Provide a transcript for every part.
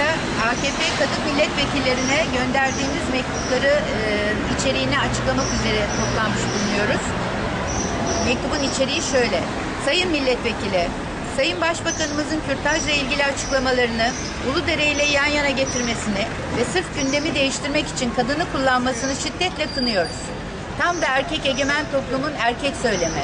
da AKP kadın milletvekillerine gönderdiğimiz mektupları e, içeriğini açıklamak üzere toplanmış bulunuyoruz. Mektubun içeriği şöyle. Sayın milletvekili, Sayın Başbakanımızın kürtajla ilgili açıklamalarını Uludere ile yan yana getirmesini ve sırf gündemi değiştirmek için kadını kullanmasını şiddetle kınıyoruz. Tam da erkek egemen toplumun erkek söylemi.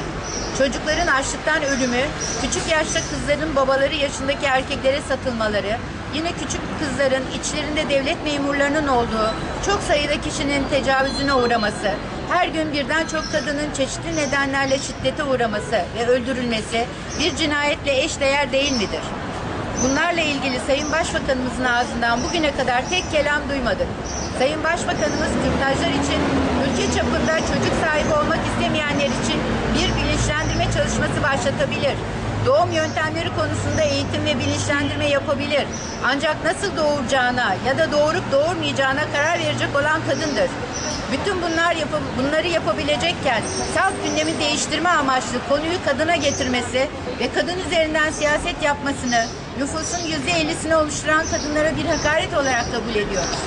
Çocukların açlıktan ölümü, küçük yaşta kızların babaları yaşındaki erkeklere satılmaları, yine küçük kızların içlerinde devlet memurlarının olduğu çok sayıda kişinin tecavüzüne uğraması, her gün birden çok kadının çeşitli nedenlerle şiddete uğraması ve öldürülmesi bir cinayetle eşdeğer değil midir? Bunlarla ilgili Sayın Başbakanımızın ağzından bugüne kadar tek kelam duymadık. Sayın Başbakanımız kürtajlar için ülke çapında çocuk sahibi olmak istemeyenler için bir bilinçlendirme çalışması başlatabilir. Doğum yöntemleri konusunda eğitim ve bilinçlendirme yapabilir. Ancak nasıl doğuracağına ya da doğurup doğurmayacağına karar verecek olan kadındır. Bütün bunlar yapı, bunları yapabilecekken salt gündemi değiştirme amaçlı konuyu kadına getirmesi ve kadın üzerinden siyaset yapmasını nüfusun yüzde ellisini oluşturan kadınlara bir hakaret olarak kabul ediyoruz.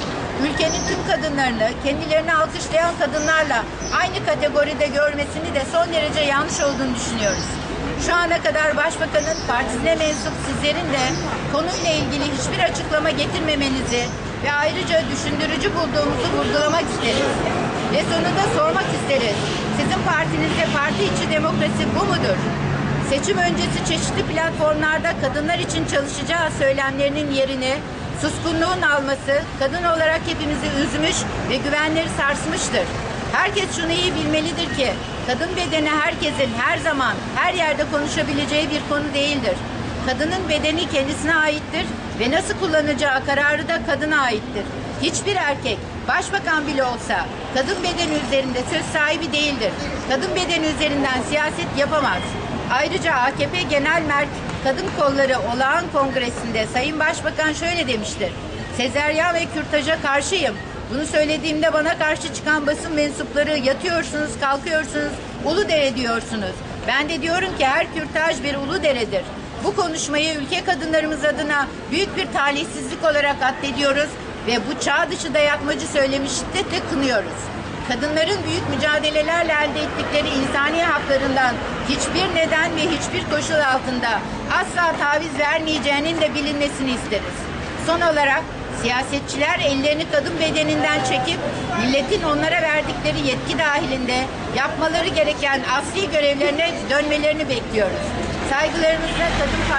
Ülkenin tüm kadınlarını kendilerini alkışlayan kadınlarla aynı kategoride görmesini de son derece yanlış olduğunu düşünüyoruz. Şu ana kadar Başbakanın partisine mensup sizlerin de konuyla ilgili hiçbir açıklama getirmemenizi ve ayrıca düşündürücü bulduğumuzu vurgulamak isteriz. Ve sonunda sormak isteriz. Sizin partinizde parti içi demokrasi bu mudur? Seçim öncesi çeşitli platformlarda kadınlar için çalışacağı söylemlerinin yerini suskunluğun alması kadın olarak hepimizi üzmüş ve güvenleri sarsmıştır. Herkes şunu iyi bilmelidir ki kadın bedeni herkesin her zaman her yerde konuşabileceği bir konu değildir. Kadının bedeni kendisine aittir ve nasıl kullanacağı kararı da kadına aittir. Hiçbir erkek başbakan bile olsa kadın bedeni üzerinde söz sahibi değildir. Kadın bedeni üzerinden siyaset yapamaz. Ayrıca AKP Genel Merk Kadın Kolları Olağan Kongresi'nde Sayın Başbakan şöyle demiştir. Sezeryan ve kürtaja karşıyım. Bunu söylediğimde bana karşı çıkan basın mensupları yatıyorsunuz, kalkıyorsunuz, Uludere diyorsunuz. Ben de diyorum ki her kürtaj bir Uludere'dir. Bu konuşmayı ülke kadınlarımız adına büyük bir talihsizlik olarak addediyoruz ve bu çağ dışı dayatmacı söylemi şiddetle kınıyoruz. Kadınların büyük mücadelelerle elde ettikleri insani haklarından hiçbir neden ve hiçbir koşul altında asla taviz vermeyeceğinin de bilinmesini isteriz. Son olarak siyasetçiler ellerini kadın bedeninden çekip milletin onlara verdikleri yetki dahilinde yapmaları gereken asli görevlerine dönmelerini bekliyoruz. Saygılarımızla Kadın